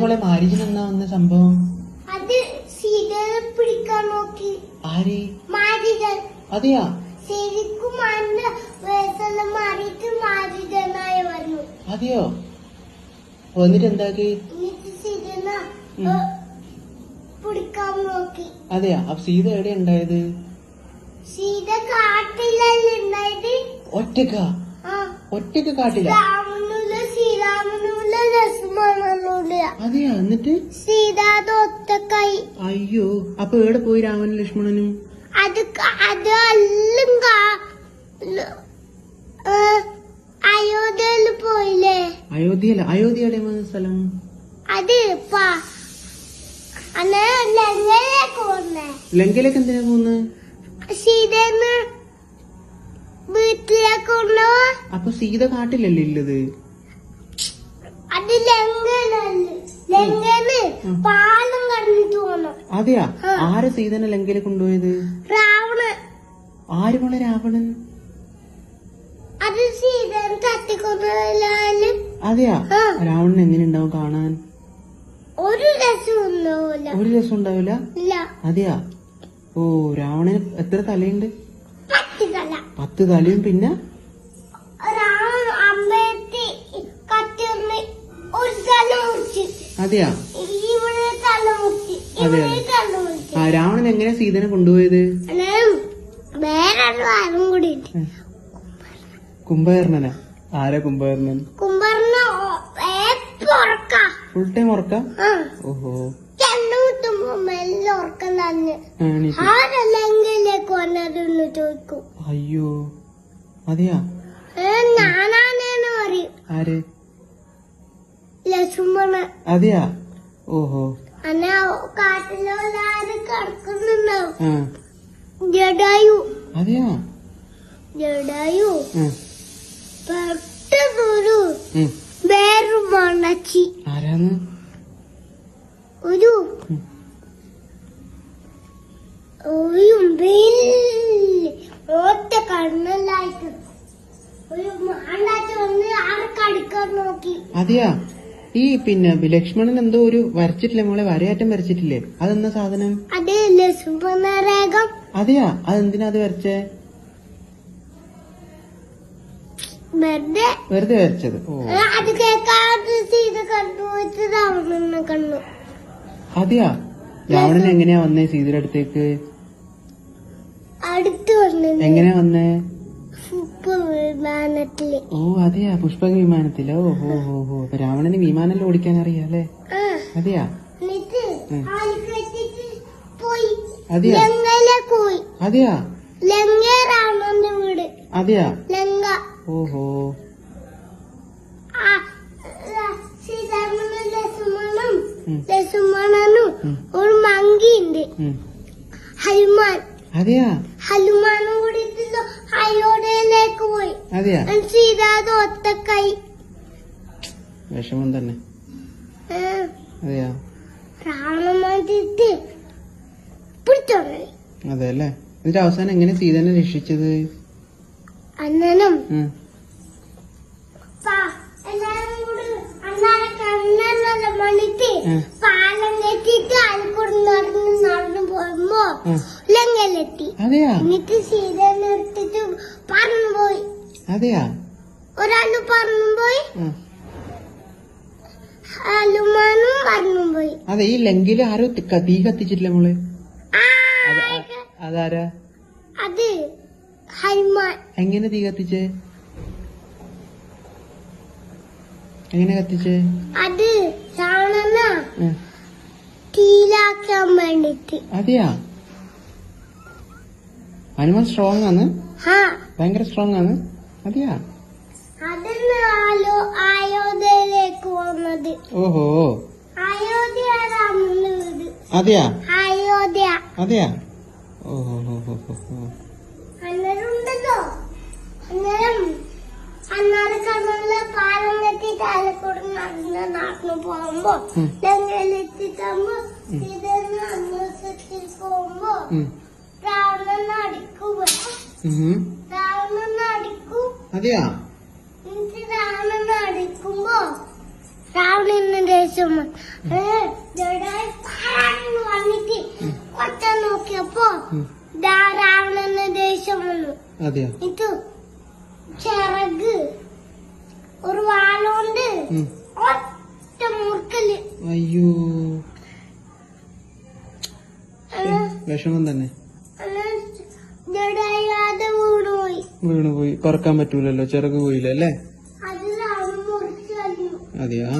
മോളെ മാരിജിന് എന്നാ വന്ന സംഭവം? അത് സീതയെ പിടിക്കാൻ നോക്കി. ആര്? മാരിതൻ അതെയാ? ശരിക്കും മാറിയിട്ട് വന്നു അതെയോ? വന്നിട്ട് എന്താക്കി. പിടിക്കാൻ നോക്കി. അതെയാ? അപ്പൊ സീത എവിടെ ഉണ്ടായത്? സീത കാട്ടിലല്ലേ ഉണ്ടായത്? ഒറ്റക്ക ഒറ്റയ്ക്ക് കാട്ടില്ല ശ്രീരാമനുള്ള ശ്രീരാമനുള്ള അതെയാ? എന്നിട്ട്? സീത അത് ഒറ്റക്കായി അയ്യോ അപ്പൊ എവിടെ പോയി രാമനും ലക്ഷ്മണനും? അത് അത് എല്ലാം അയോധ്യയിൽ പോയില്ലേ? അയോധ്യയില അയോധ്യ സ്ഥലം? അത് ലങ്കയിലേക്ക് എന്തിനാ പോന്ന് സീതന്ന് വീട്ടിലേക്ക് അപ്പൊ സീത കാട്ടിലല്ലേ ഉള്ളത്? പാലം കണ്ടിട്ട് വന്നു അതെയാ. ആര് സീതനെ ലങ്കയിൽ കൊണ്ടുപോയത്? രാവണൻ. ആര് മോളെ രാവണൻ? അത് സീതൻ അതെയാ. രാവണൻ എങ്ങനെ ഉണ്ടാവും കാണാൻ? ഒരു രസം ഉണ്ടാവില്ല ഒരു രസം ഉണ്ടാവില്ല അതെയാ? ഓ രാവണന് എത്ര തലയുണ്ട്? പത്ത് തലയും പിന്നെ? രാവണൻ അതെയാ? അതെ. ആ രാവണൻ എങ്ങനെ സീതനെ കൊണ്ടുപോയത്. കുംഭകർണന? ആരാ കുംഭകർണൻ? ഫുൾ ടൈം ഉറക്ക? ഓഹോ. അയ്യോ. അതെയാ? ഞാനാണെന്ന് ഞാനാണേന്ന് പറയും. ആര്? ലക്ഷ്മണ അതെയാ? ഓഹോ. അന്നെ കാട്ടിലുള്ള ആര് കിടക്കുന്നുണ്ടാവും ജഡായു. അതെയാ? ജഡായു. പെട്ടെന്നൊരു. വേറൊരു മണച്ചി. ആരാന്ന്? ഒരു. ഒരു ഒറ്റ കണ്ണെല്ലായിട്ട് ഒരു മാണ്ടാച്ച വന്ന് ആരെ കടിക്കാൻ നോക്കി. അതെയാ? ഈ പിന്നെ ലക്ഷ്മണൻ എന്തോ ഒരു വരച്ചിട്ടില്ലേ മോളെ? വരയാറ്റം വരച്ചിട്ടില്ലേ? അതെന്താ സാധനം? അതെയാ? അതെന്തിനാ അത് വരച്ചേ? വെറുതെ. വരച്ചത്. അതെയാ? രാവണൻ എങ്ങനെയാ വന്നേ സീതയുടെ അടുത്തേക്ക്? എങ്ങനെയാ വന്നേ? വിമാനത്തിൽ ഓ അതെയാ പുഷ്പക വിമാനത്തിലോ ഓ ഹോ ഹോ രാവണന് വിമാനം ഓടിക്കാൻ അറിയാല്ലേ അല്ലേ അതെയാ? അതെയാ? അതെയാ? വീട്. അതെയാ? ലങ്ക. ഓഹോ. ഒരു മങ്കിയുണ്ട്. ഉണ്ട് ഹനുമാൻ. അതെയാ? ഹനുമാനും കൂടി അയോധ്യയിലേക്ക് പോയി? അതെയാ? സീതാത് കൈ. വിഷമം തന്നെ. അതെയാ? അതെ അല്ലേ എന്നിട്ട് അവസാനം എങ്ങനെ സീതനെ രക്ഷിച്ചത്? അന്നനും. പാലം കെട്ടിട്ട് അയൽക്കൂടി നടന്ന് നടന്നു പോകുമ്പോ അതെയാ? എന്നിട്ട് അതെയാ? പോയി ഹനുമാനും പറന്നുപോയി. അതെ ഈ ലങ്കയിൽ ആരോ തി- കത്തിച്ചിട്ടില്ല മോൾ? അതാരാ? അത് ഹനുമാൻ. എങ്ങനെ തീ കത്തിച്ചേ? എങ്ങനെ കത്തിച്ചേ? അത് തീലാക്കാൻ വേണ്ടിട്ട് അതെയാ? ഹനുമാൻ സ്ട്രോങ് ആണ്. ഭയങ്കര സ്ട്രോങ് ആണ്. അതെയാ? ഓഹോ. അതെയാ? അതെയാ? ഓഹോ ഹോ ഹോ ഹോ ഹോ നടന്നു പോകുമ്പോ പോകുമ്പോ അതെയാ? അടിക്കുമ്പോ രാവണന് ദേഷ്യം വന്നിട്ട് കൊച്ച നോക്കിയപ്പോ രാവണന് ദേഷ്യം വന്നു. ഇത് ചിറക് ഒരു വാലുകൊണ്ട് ഉം. ഒറ്റ മുറുക്കൽ. അയ്യോ. വിഷമം തന്നെ. വീണുപോയി. പറക്കാൻ പറ്റൂലല്ലോ ചിറക് പോയില്ല അല്ലേ? അതെയാ.